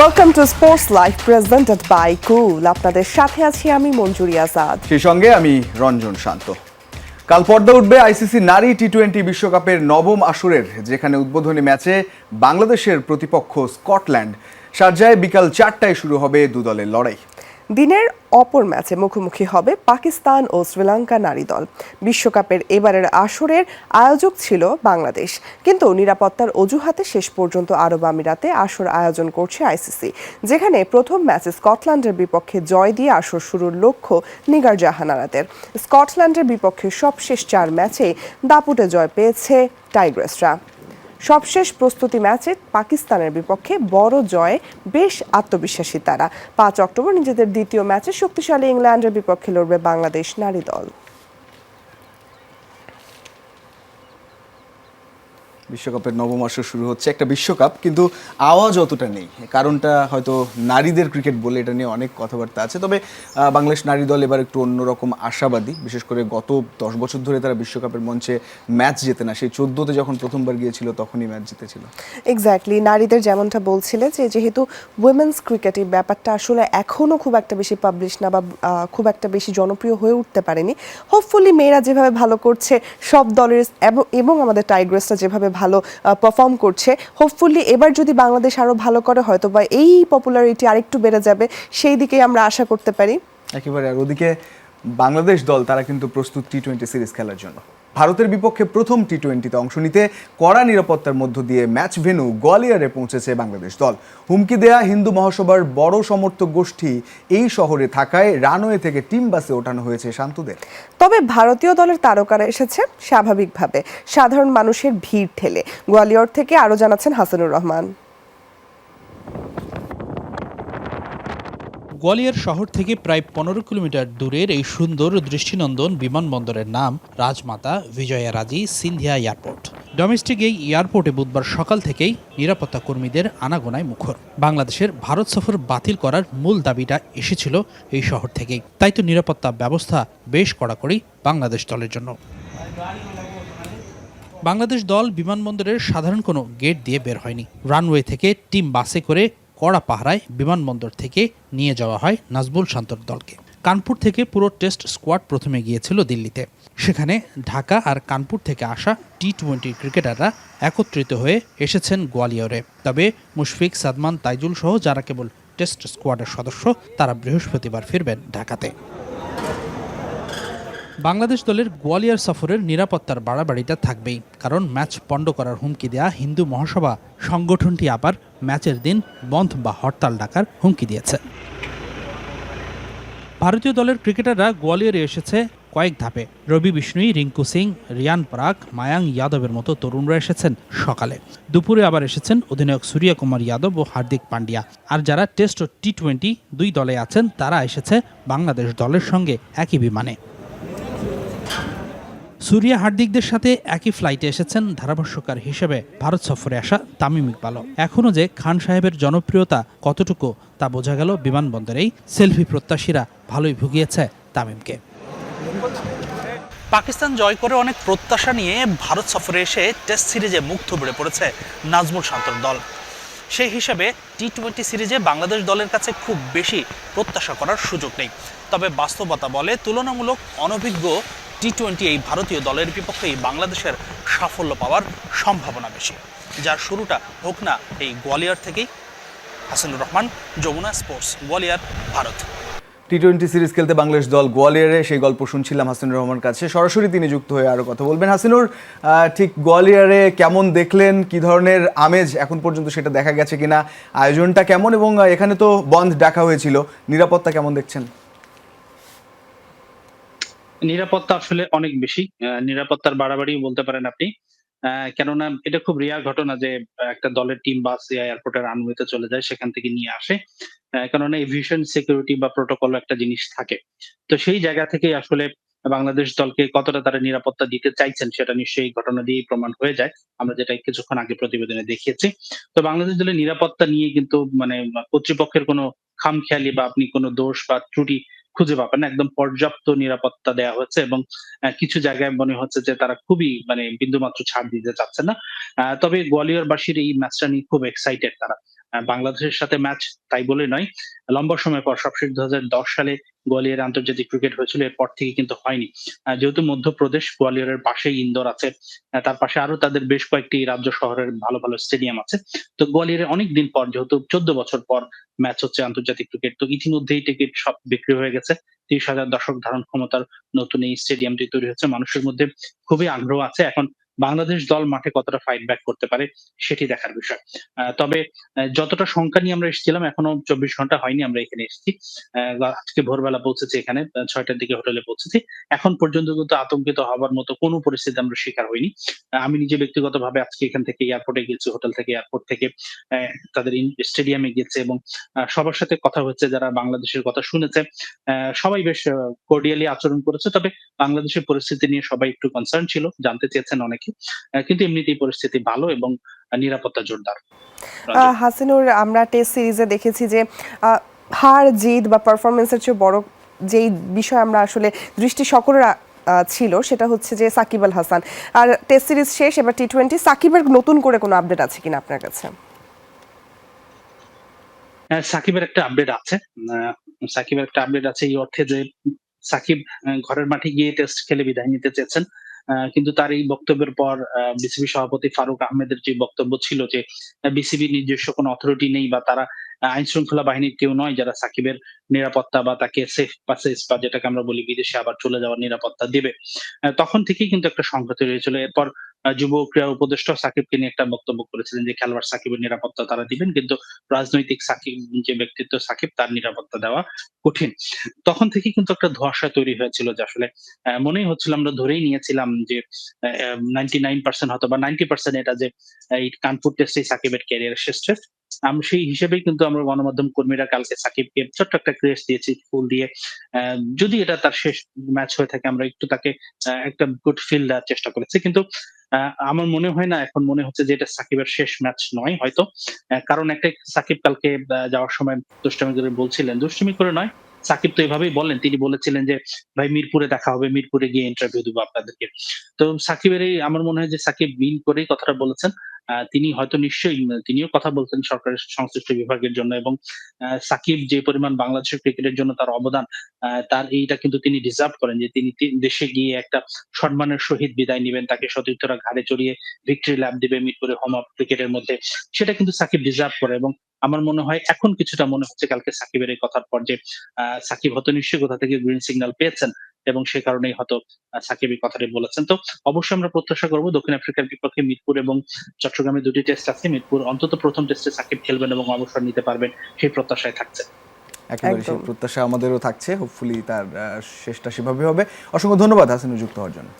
Welcome to sports life presented by cool আপনাদের সাথে আছি আমি মঞ্জুরি আজাদ। সেই সঙ্গে আমি রঞ্জন শান্ত। কাল পর্দা উঠবে আইসিসি নারী টি টোয়েন্টি বিশ্বকাপের নবম আসরের, যেখানে উদ্বোধনী ম্যাচে বাংলাদেশের প্রতিপক্ষ স্কটল্যান্ড। সার্জায় বিকাল চারটায় শুরু হবে দু দলের লড়াই। দিনের অপর ম্যাচে মুখোমুখি হবে পাকিস্তান ও শ্রীলঙ্কা নারী দল। বিশ্বকাপের এবারের আসরের আয়োজক ছিল বাংলাদেশ। কিন্তু নিরাপত্তার অজুহাতে শেষ পর্যন্ত আরব আমিরাতে আসর আয়োজন করছে আইসিসি, যেখানে প্রথম ম্যাচে স্কটল্যান্ডের বিপক্ষে জয় দিয়ে আসর শুরুর লক্ষ্য নিগার জাহানারাদের। স্কটল্যান্ডের বিপক্ষে সবশেষ চার ম্যাচে দাপুটে জয় পেয়েছে টাইগ্রেসরা। সবশেষ প্রস্তুতি ম্যাচে পাকিস্তানের বিপক্ষে বড় জয়ে বেশ আত্মবিশ্বাসী তারা। পাঁচ অক্টোবর নিজেদের দ্বিতীয় ম্যাচে শক্তিশালী ইংল্যান্ডের বিপক্ষে লড়বে বাংলাদেশ নারী দল। বিশ্বকাপের নবম আসর শুরু হচ্ছে একটা বিশ্বকাপ, কিন্তু আওয়াজ অতটা নেই। কারণটা হয়তো নারীদের ক্রিকেট বলে এটা নিয়ে অনেক কথাবার্তা আছে। তবে বাংলাদেশ নারী দল এবার একটু অন্যরকম আশাবাদী, বিশেষ করে গত দশ বছর ধরে তারা বিশ্বকাপের মঞ্চে ম্যাচ জেতে না। সেই চোদ্দোতে যখন প্রথমবার গিয়েছিল, তখনই ম্যাচ জিতেছিল। এক্স্যাক্টলি নারীদের যেমনটা বলছিলে যে, যেহেতু উইমেন্স ক্রিকেট এই ব্যাপারটা আসলে এখনও খুব একটা বেশি পাবলিশ না বা খুব একটা বেশি জনপ্রিয় হয়ে উঠতে পারেনি। হোপফুলি মেয়েরা যেভাবে ভালো করছে, সব দলের এবং- আমাদের টাইগ্রেসরা যেভাবে ভালো পারফর্ম করছে। হোপফুলি এবার যদি বাংলাদেশ আরও ভালো করে হয়তো বা এই পপুলারিটি আরেকটু বেড়ে যাবে, সেই দিকেই আমরা আশা করতে পারি। একেবারে, আর ওদিকে বাংলাদেশ দল, তারা কিন্তু প্রস্তুত টি টোয়েন্টি সিরিজ খেলার জন্য। ভারতের বিপক্ষে প্রথম টি টোয়েন্টিতে অংশ নিতে কড়া নিরাপত্তার মধ্য দিয়ে ম্যাচ ভেন্যু গোয়ালিয়রে পৌঁছেছে বাংলাদেশ দল। হুমকি দেয়া হিন্দু মহাসভার বড় সমর্থক গোষ্ঠী এই শহরে থাকায় রানওয়ে থেকে টিম বাসে ওঠানো হয়েছে শান্তদের। তবে ভারতীয় দলের তারকারা এসেছে স্বাভাবিকভাবে। সাধারণ মানুষের ভিড় ঠেলে। গোয়ালিয়র থেকে আরও জানাচ্ছেন হাসানুর রহমান। গোয়ালিয়র শহর থেকে প্রায় পনেরো কিলোমিটার দূরের এই সুন্দর দৃষ্টিনন্দন বিমানবন্দরের নাম রাজমাতা বিজয়া রাজি সিন্ধিয়া এয়ারপোর্ট। ডোমেস্টিক এই এয়ারপোর্টে বুধবার সকাল থেকেই নিরাপত্তা কর্মীদের আনাগোনায় মুখর। বাংলাদেশের ভারত সফর বাতিল করার মূল দাবিটা এসেছিল এই শহর থেকেই। তাই তো নিরাপত্তা ব্যবস্থা বেশ কড়াকড়ি বাংলাদেশ দলের জন্য। বাংলাদেশ দল বিমানবন্দরের সাধারণ কোনো গেট দিয়ে বের হয়নি। রানওয়ে থেকে টিম বাসে করে কড়া পাহারায় বিমানবন্দর থেকে নিয়ে যাওয়া হয় নাজবুল শান্তর দলকে। কানপুর থেকে পুরো টেস্ট স্কোয়াড প্রথমে গিয়েছিল দিল্লিতে। সেখানে ঢাকা আর কানপুর থেকে আসা টি টোয়েন্টি ক্রিকেটাররা একত্রিত হয়ে এসেছেন গোয়ালিয়রে। তবে মুশফিক, সাদমান, তাইজুল সহ যারা কেবল টেস্ট স্কোয়াডের সদস্য, তারা বৃহস্পতিবার ফিরবেন ঢাকাতে। বাংলাদেশ দলের গোয়ালিয়র সফরের নিরাপত্তার বাড়াবাড়িটা থাকবেই, কারণ ম্যাচ পণ্ড করার হুমকি দেয়া হিন্দু মহাসভা সংগঠনটি আবার ম্যাচের দিন বন্ধ বা হরতাল ডাকার হুমকি দিয়েছে। ভারতীয় দলের ক্রিকেটাররা গোয়ালিয়রে এসেছে কয়েক ধাপে। রবি বিষ্ণুই, রিঙ্কু সিং, রিয়ান পরাগ, মায়াং যাদবের মতো তরুণরা এসেছেন সকালে। দুপুরে আবার এসেছেন অধিনায়ক সূর্য কুমার যাদব ও হার্দিক পান্ডিয়া। আর যারা টেস্ট ও টি টোয়েন্টি দুই দলে আছেন, তারা এসেছে বাংলাদেশ দলের সঙ্গে একই বিমানে। সুরিয়া হার্দিকদের সাথে একই ফ্লাইটে এসেছেন ধারাভাষ্যকার হিসেবে। ভারত সফরে আসা তামিম ইকবালও এখনও যে খান সাহেবের জনপ্রিয়তা কতটুকু তা বোঝা গেল বিমানবন্দরেই। সেলফি প্রত্যাশীরা ভালোই ভুগিয়েছে তামিমকে। পাকিস্তান জয় করে অনেক প্রত্যাশা নিয়ে ভারত সফরে এসে টেস্ট সিরিজে মুখ থুবড়ে পড়েছে নাজমুল শান্তর দল। সেই হিসাবে টি টোয়েন্টি সিরিজে বাংলাদেশ দলের কাছে খুব বেশি প্রত্যাশা করার সুযোগ নেই। তবে বাস্তবতা বলে তুলনামূলক অনভিজ্ঞ টি টোয়েন্টি এই ভারতীয় দলের বিপক্ষেই বাংলাদেশের সাফল্য পাওয়ার সম্ভাবনা বেশি। যার শুরুটা হোক না এই গোয়ালিয়র থেকেই। Hasanur Rahman, Jamuna sports, Gwalior, Bharat. T twenty series খেলতে বাংলাদেশ দল গোয়ালিয়রে, সেই গল্প শুনছিলাম হাসিনুর রহমান কাছে। সরাসরি তিনি যুক্ত হয়ে আরও কথা বলবেন। হাসিনুর ঠিক গোয়ালিয়রে কেমন দেখলেন? কি ধরনের আমেজ এখন পর্যন্ত সেটা দেখা গেছে কিনা? আয়োজনটা কেমন? এবং এখানে তো বন্ধ ডাকা হয়েছিল। নিরাপত্তা কেমন দেখছেন? নিরাপত্তা আসলে অনেক বেশি। নিরাপত্তার বাড়াবাড়ি বলতে পারেন আপনি। কেননা এটা খুব রিয়ার ঘটনা যে একটা দলের টিম বাস এয়ারপোর্টের রানওয়েতে চলে যায়, সেখান থেকে নিয়ে আসে। কেননা এভিয়েশন সিকিউরিটি বা প্রোটোকল একটা জিনিস থাকে। তো সেই জায়গা থেকে আসলে বাংলাদেশ দলকে কতটা তারা নিরাপত্তা দিতে চাইছেন, সেটা নিশ্চয়ই ঘটনা দিয়েই প্রমাণ হয়ে যায়। আমরা যেটা কিছুক্ষণ আগে প্রতিবেদনে দেখিয়েছি। তো বাংলাদেশ দলের নিরাপত্তা নিয়ে কিন্তু মানে কর্তৃপক্ষের কোনো খামখেয়ালি বা আপনি কোনো দোষ বা ত্রুটি খুঁজে পাবেন একদম পর্যাপ্ত নিরাপত্তা দেওয়া হচ্ছে এবং কিছু জায়গায় মনে হচ্ছে যে তারা খুবই মানে বিন্দুমাত্র ছাড় দিতে চাচ্ছে না। তবে গোয়ালিয়রবাসীর এই ম্যাচটা নিয়ে খুব এক্সাইটেড তারা। বাংলাদেশের সাথে ম্যাচ তাই বলে নয়। লম্বা সময় পর সবশেষ দু সালে গোয়ালিয়র আন্তর্জাতিক ক্রিকেট হয়েছিল, এরপর থেকে কিন্তু হয়নি। যেহেতু মধ্যপ্রদেশ গোয়ালিয়রের পাশেই ইন্দোর আছে তার পাশে আরও তাদের বেশ কয়েকটি রাজ্য শহরের ভালো ভালো স্টেডিয়াম আছে। তো গোয়ালিয়রে অনেক দিন পর, যেহেতু চোদ্দ বছর পর ম্যাচ হচ্ছে আন্তর্জাতিক ক্রিকেট তো ইতিমধ্যেই টিকিট সব বিক্রি হয়ে গেছে। তিরিশ হাজার দর্শক ধারণ ক্ষমতার নতুন এই স্টেডিয়ামটি তৈরি হচ্ছে মানুষের মধ্যে খুবই আগ্রহ আছে। এখন বাংলাদেশ দল মাঠে কতটা ফাইট ব্যাক করতে পারে সেটি দেখার বিষয়। তবে যতটা সংখ্যা নিয়ে আমরা এসেছিলাম, এখনও চব্বিশ ঘণ্টা হয়নি আমরা এখানে এসেছি। আজকে ভোরবেলা পৌঁছেছি এখানে ছয়টার দিকে হোটেলে পৌঁছেছি। এখন পর্যন্ত কিন্তু আতঙ্কিত হবার মতো কোনো পরিস্থিতি আমরা শিকার হইনি। আমি নিজে ব্যক্তিগতভাবে আজকে এখান থেকে এয়ারপোর্টে গেছি, হোটেল থেকে এয়ারপোর্ট থেকে তাদের স্টেডিয়ামে গেছে এবং সবার সাথে কথা হচ্ছে, যারা বাংলাদেশের কথা শুনেছে সবাই বেশ কর্ডিয়ালি আচরণ করেছে। তবে বাংলাদেশের পরিস্থিতি নিয়ে সবাই একটু কনসার্ন ছিল, জানতে চেয়েছেন অনেকে। কিন্তু এমনিতেই পরিস্থিতি ভালো এবং নিরাপত্তা জোরদার। হাসিনুর আমরা টেস্ট সিরিজে দেখেছি যে হার জিত বা পারফরমেন্সের চেয়ে বড় যেই বিষয় আমরা আসলে দৃষ্টি সকলের ছিল সেটা হচ্ছে যে সাকিব আল হাসান। আর টেস্ট সিরিজ শেষ এবার টি টোয়েন্টি সাকিবের নতুন করে কোনো আপডেট আছে কিনা আপনার কাছে? আহ, সাকিবের একটা আপডেট আছে। সাকিবের একটা আপডেট আছে এই অর্থে যে সাকিব ঘরের মাঠে গিয়ে টেস্ট খেলে বিদায় নিতে চেয়েছেন। আহ, কিন্তু তার এই বক্তব্যের পর বিসিবি সভাপতি ফারুক আহমেদের যে বক্তব্য ছিল যে বিসিবি নিজস্ব কোনো অথরিটি নেই বা তারা আইন শৃঙ্খলা বাহিনীর কেউ নয়, যারা সাকিবের নিরাপত্তা বা তাকে সেফ পাসেস বা যেটাকে আমরা বলি বিদেশে আবার চলে যাওয়ার নিরাপত্তা দেবে। তখন থেকেই কিন্তু একটা সংঘাত তৈরি হয়েছিল। এরপর যুব ক্রীড়া উপদেষ্টা সাকিবকে নিয়ে একটা বক্তব্য করেছিলেন যে খেলোয়াড় সাকিবের নিরাপত্তা তারা দিবেন, কিন্তু রাজনৈতিক সাকিব যে ব্যক্তিত্ব সাকিব, তার নিরাপত্তা দেওয়া কঠিন। তখন থেকে কিন্তু একটা ধোঁয়াশা তৈরি হয়েছিল যে আসলে মনেই হচ্ছিল আমরা ধরেই নিয়েছিলাম যে নাইনটি নাইন পার্সেন্ট হয়তো বা নাইনটি পার্সেন্ট এটা যে, এই কানপুর টেস্টেই সাকিবের ক্যারিয়ার শেষ টেস্ট আমি, সেই হিসেবেই কিন্তু আমরা গণমাধ্যম কর্মীরা কালকে সাকিবকে ছোট্ট একটা ক্রেস দিয়েছি, ফুল দিয়ে যদি এটা তার শেষ ম্যাচ হয়ে থাকে, আমরা একটু তাকে একটা গুড ফিল দেওয়ার চেষ্টা করেছি। কিন্তু আমার মনে হয় না, এখন মনে হচ্ছে যে এটা সাকিবের শেষ ম্যাচ নয় হয়তো। কারণ একটা সাকিব কালকে যাওয়ার সময় দুষ্টামি করে বলছিলেন। দুষ্টামি করে নয় সাকিব তো এভাবেই বললেন, তিনি বলেছিলেন যে, ভাই, মিরপুরে দেখা হবে, মিরপুরে গিয়ে ইন্টারভিউ দিব আপনাদেরকে। তো সাকিবের এই, আমার মনে হয় যে সাকিব মিন করেই কথাটা বলেছেন। তিনি হয়তো নিশ্চয়ই, তিনিও কথা বলছেন সরকারের সংশ্লিষ্ট বিভাগের জন্য এবং সাকিব যে পরিমাণ বাংলাদেশের ক্রিকেটের জন্য তার অবদান তার এইটা কিন্তু তিনি ডিজার্ভ করেন যে, তিনি দেশে গিয়ে একটা সম্মানের সহিত বিদায় নেবেন, তাকে সতীর্থরা ঘাড়ে চড়িয়ে ভিক্টরি ল্যাব দিবে মিরপুরে হোম অফ ক্রিকেটের মধ্যে। সেটা কিন্তু সাকিব ডিজার্ভ করে এবং আমার মনে হয় এখন কিছুটা মনে হচ্ছে কালকে সাকিবের এই কথার পর যে আহ, সাকিব হয়তো নিশ্চয়ই কোথা থেকে গ্রিন সিগন্যাল পেয়েছেন এবং সে কারণেই হয়তো সাকিব এই কথাটি বলেছেন। তো অবশ্যই আমরা প্রত্যাশা করব দক্ষিণ আফ্রিকার বিপক্ষে মিরপুর এবং চট্টগ্রামে দুটি টেস্ট আছে। মিরপুর অন্তত প্রথম টেস্টে সাকিব খেলবেন এবং অবসর নিতে পারবেন সেই প্রত্যাশায় থাকছে। একেবারে সেই প্রত্যাশা আমাদেরও থাকছে। হোপফুলি তার আহ, শেষটা সেভাবে হবে। অসংখ্য ধন্যবাদ হাসান যুক্ত হওয়ার জন্য।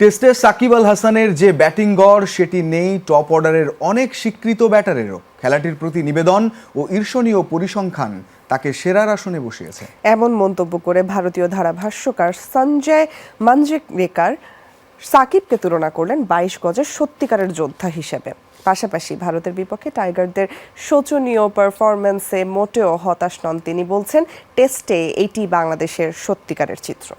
টেস্টে সাকিব আল হাসানের যে ব্যাটিং গড়, সেটি নেই টপ অর্ডারের অনেক স্বীকৃত ব্যাটারেরও। খেলাটির প্রতি নিবেদন ও ঈর্ষণীয় পরিসংখ্যান তাকে সেরার আসনে বসিয়েছে। এমন মন্তব্য করে ভারতীয় ধারাভাষ্যকার সঞ্জয় মানজেকরেকার সাকিবকে তুলনা করলেন বাইশ গজের সত্যিকারের যোদ্ধা হিসেবে। পাশাপাশি ভারতের বিপক্ষে টাইগারদের শোচনীয় পারফরম্যান্সে মোটেও হতাশ নন তিনি বলছেন, টেস্টে এটি বাংলাদেশের সত্যিকারের চিত্র।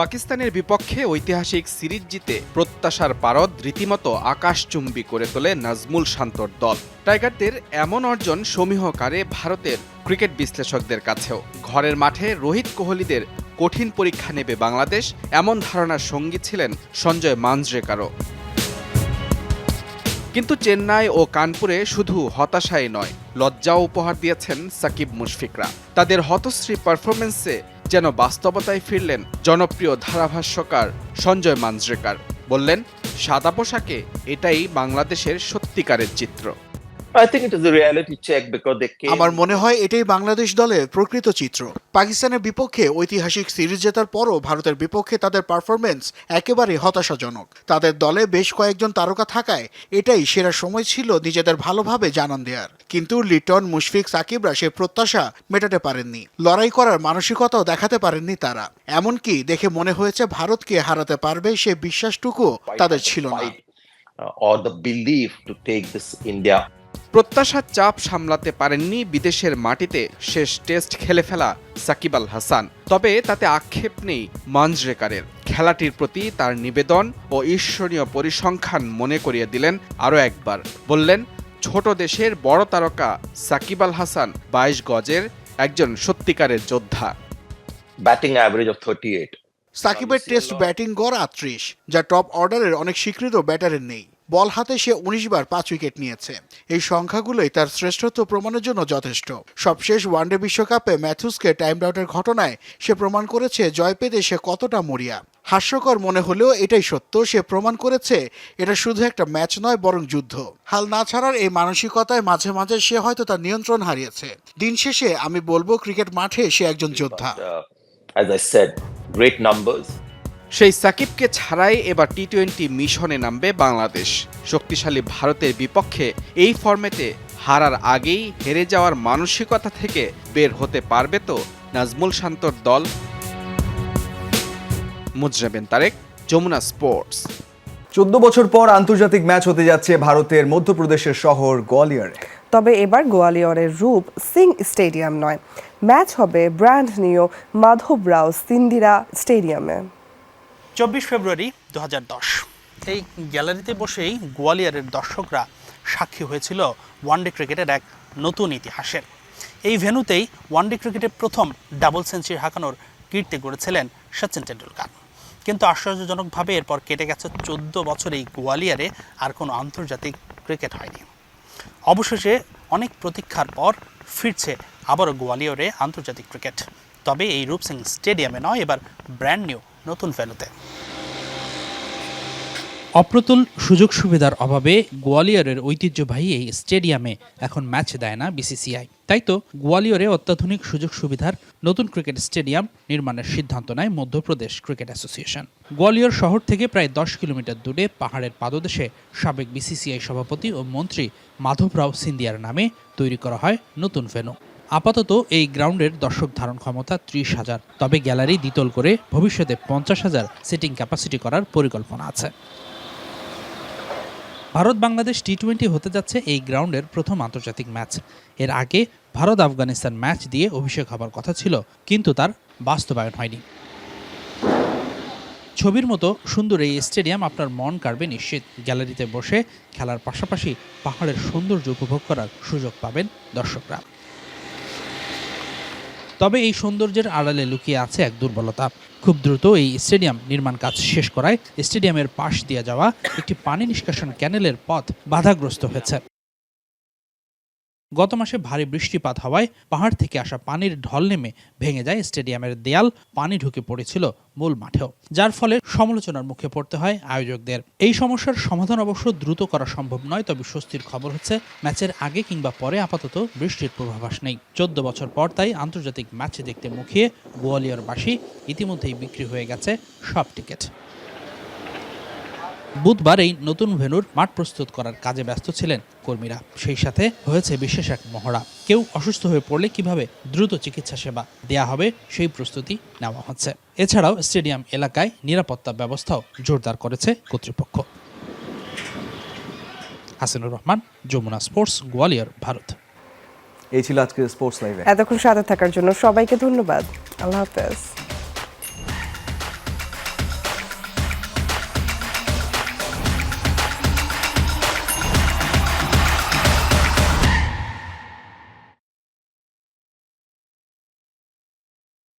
পাকিস্তানের বিপক্ষে ঐতিহাসিক সিরিজ জিতে প্রত্যাশার পারদ রীতিমতো আকাশচুম্বী করে তোলে নাজমুল শান্তর দল। টাইগারদের এমন অর্জন সমীহকারে ভারতের ক্রিকেট বিশ্লেষকদের কাছেও। ঘরের মাঠে রোহিত কোহলিদের কঠিন পরীক্ষা নেবে বাংলাদেশ, এমন ধারণার সঙ্গী ছিলেন সঞ্জয় মানজরেকারও কিন্তু চেন্নাই ও কানপুরে শুধু হতাশাই নয়, লজ্জাও উপহার দিয়েছেন সাকিব মুশফিকরা। তাদের হতশ্রী পারফরমেন্সে যেন বাস্তবতায় ফিরলেন জনপ্রিয় ধারাভাষ্যকার সঞ্জয় মাঞ্জরেকার। বললেন সাদা পোশাকে এটাই বাংলাদেশের সত্যিকারের চিত্র। It is a reality check because they came. আমার মনে হয় এটাই বাংলাদেশ দলের প্রকৃত চিত্র। পাকিস্তানের বিপক্ষে ঐতিহাসিক সিরিজ জেতার পরও ভারতের বিপক্ষে তাদের পারফরমেন্স একেবারে হতাশাজনক। তাদের দলে বেশ কয়েকজন তারকা থাকায় এটাই সেরা সময় ছিল নিজেদের ভালোভাবে জানান দেওয়ার কিন্তু লিটন মুশফিক সাকিবরা সে প্রত্যাশা মেটাতে পারেননি। লড়াই করার মানসিকতাও দেখাতে পারেননি তারা। এমনকি দেখে মনে হয়েছে ভারতকে হারাতে পারবে সে বিশ্বাসটুকু তাদের ছিল না। Uh, or the belief to take this India প্রত্যাশার চাপ সামলাতে পারেননি বিদেশের মাটিতে শেষ টেস্ট খেলে ফেলা সাকিব আল হাসান। তবে তাতে আক্ষেপ নেই মানজরেকারের খেলাটির প্রতি তার নিবেদন ও ঈশ্বরীয় পরিসংখ্যান মনে করিয়ে দিলেন আরও একবার। বললেন ছোট দেশের বড় তারকা সাকিব আল হাসান বাইশ গজের একজন সত্যিকারের যোদ্ধা। Batting average of 38. সাকিবের টেস্ট ব্যাটিং গড় আটত্রিশ যা টপ অর্ডারের অনেক স্বীকৃত ব্যাটারের নেই। বল হাতে সে উনিশ বার পাঁচ উইকেট নিয়েছে। এই সংখ্যাগুলোই তার শ্রেষ্ঠত্ব প্রমাণের জন্য যথেষ্ট। সবশেষ ওয়ানডে বিশ্বকাপে ম্যাথুসকে টাইম আউটের ঘটনায় সে প্রমাণ করেছে জয় পেতে সে কতটা মরিয়া। হাস্যকর মনে হলেও এটাই সত্য সে প্রমাণ করেছে এটা শুধু একটা ম্যাচ নয় বরং যুদ্ধ। হাল না ছাড়ার এই মানসিকতায় মাঝে মাঝে সে হয়তো তার নিয়ন্ত্রণ হারিয়েছে। দিন শেষে আমি বলব ক্রিকেট মাঠে সে একজন যোদ্ধা। Uh, as I said, great numbers. সেই সাকিবকে ছাড়াই এবার টি টোয়েন্টি মিশনে নামবে বাংলাদেশ। শক্তিশালী ভারতের বিপক্ষে এই ফর্মেটে হারার আগেই হেরে যাওয়ার মানসিকতা থেকে বের হতে পারবে তো নাজমুল শান্তর দল। মুজরাবেন তারেক যমুনা স্পোর্টস। চোদ্দ বছর পর আন্তর্জাতিক ম্যাচ হতে যাচ্ছে ভারতের মধ্যপ্রদেশের শহর গোয়ালিয়রে। তবে এবার গোয়ালিয়রের রূপ সিং স্টেডিয়াম নয়। ম্যাচ হবে ব্র্যান্ড নিউ মাধবরাও সিন্দিরা স্টেডিয়ামে। চব্বিশ ফেব্রুয়ারি দু হাজার দশ। এই গ্যালারিতে বসেই গোয়ালিয়রের দর্শকরা সাক্ষী হয়েছিল ওয়ানডে ক্রিকেটের এক নতুন ইতিহাসের। এই ভেন্যুতেই ওয়ানডে ক্রিকেটে প্রথম ডাবল সেঞ্চুরি হাঁকানোর কীর্তি গড়েছিলেন সচিন টেন্ডুলকার কিন্তু আশ্চর্যজনকভাবে এরপর কেটে গেছে চোদ্দ বছর এই গোয়ালিয়রে আর কোনো আন্তর্জাতিক ক্রিকেট হয়নি। অবশেষে অনেক প্রতীক্ষার পর ফিরছে আবারও গোয়ালিয়রে আন্তর্জাতিক ক্রিকেট। তবে এই রূপসিং স্টেডিয়ামে নয়, এবার ব্র্যান্ড নিউ নতুন ভ্যালুতে অপ্রতুল সুযোগ সুবিধার অভাবে গোয়ালিয়রের ঐতিহ্যবাহী এই স্টেডিয়ামে এখন ম্যাচ দেয় না বিসিসিআই। তাই তো গোয়ালিয়রে অত্যাধুনিক সুযোগ সুবিধার নতুন ক্রিকেট স্টেডিয়াম নির্মাণের সিদ্ধান্ত নেয় মধ্যপ্রদেশ ক্রিকেট অ্যাসোসিয়েশন। গোয়ালিয়র শহর থেকে প্রায় দশ কিলোমিটার দূরে পাহাড়ের পাদদেশে সাবেক বিসিসিআই সভাপতি ও মন্ত্রী মাধবরাও সিন্দিয়ার নামে তৈরি করা হয় নতুন ভেন্যু। আপাতত এই গ্রাউন্ডের দর্শক ধারণ ক্ষমতা ত্রিশ হাজার। তবে গ্যালারি দ্বিতল করে ভবিষ্যতে পঞ্চাশ হাজার সিটিং ক্যাপাসিটি করার পরিকল্পনা আছে। ভারত বাংলাদেশ টি টোয়েন্টি হতে যাচ্ছে এই গ্রাউন্ডের প্রথম আন্তর্জাতিক ম্যাচ। এর আগে ভারত আফগানিস্তান ম্যাচ দিয়ে অভিষেক হবার কথা ছিল, কিন্তু তার বাস্তবায়ন হয়নি। ছবির মতো সুন্দর এই স্টেডিয়াম আপনার মন কাড়বে নিশ্চিত। গ্যালারিতে বসে খেলার পাশাপাশি পাহাড়ের সৌন্দর্য উপভোগ করার সুযোগ পাবেন দর্শকরা। তবে এই সৌন্দর্যের আড়ালে লুকিয়ে আছে এক দুর্বলতা। খুব দ্রুত এই স্টেডিয়াম নির্মাণ কাজ শেষ করায় স্টেডিয়ামের পাশ দিয়ে যাওয়া একটি পানি নিষ্কাশন ক্যানেলের পথ বাধাগ্রস্ত হয়েছে। গত মাসে ভারী বৃষ্টিপাত হওয়ায় পাহাড় থেকে আসা পানির ঢল নেমে ভেঙে যায় স্টেডিয়ামের দেয়াল, পানি ঢুকে পড়েছিল মূল মাঠেও। যার ফলে সমালোচনার মুখে পড়তে হয় আয়োজকদের। এই সমস্যার সমাধান অবশ্য দ্রুত করা সম্ভব নয়, তবে স্বস্তির খবর হচ্ছে ম্যাচের আগে কিংবা পরে আপাতত বৃষ্টির পূর্বাভাস নেই। চোদ্দ বছর পর তাই আন্তর্জাতিক ম্যাচ দেখতে মুখিয়ে গোয়ালিয়রবাসী ইতিমধ্যেই বিক্রি হয়ে গেছে সব টিকিট। বুধবার এই নতুন ভেন্যুর মাঠ প্রস্তুত করার কাজে ব্যস্ত ছিলেন কর্মীরা। সেই সাথে হয়েছে বিশেষ এক মহড়া। কেউ অসুস্থ হয়ে পড়লে কীভাবে দ্রুত চিকিৎসা সেবা দেয়া হবে সেই প্রস্তুতি নেওয়া হচ্ছে। এছাড়াও স্টেডিয়াম এলাকায় নিরাপত্তা ব্যবস্থাও জোরদার করেছে কর্তৃপক্ষ। হাসিনুর রহমান যমুনা স্পোর্টস গোয়ালিয়র ভারত। এই ছিল আজকের স্পোর্টস লাইভে। এতক্ষণ সাথে থাকার জন্য সবাইকে ধন্যবাদ। আল্লাহ হাফেজ।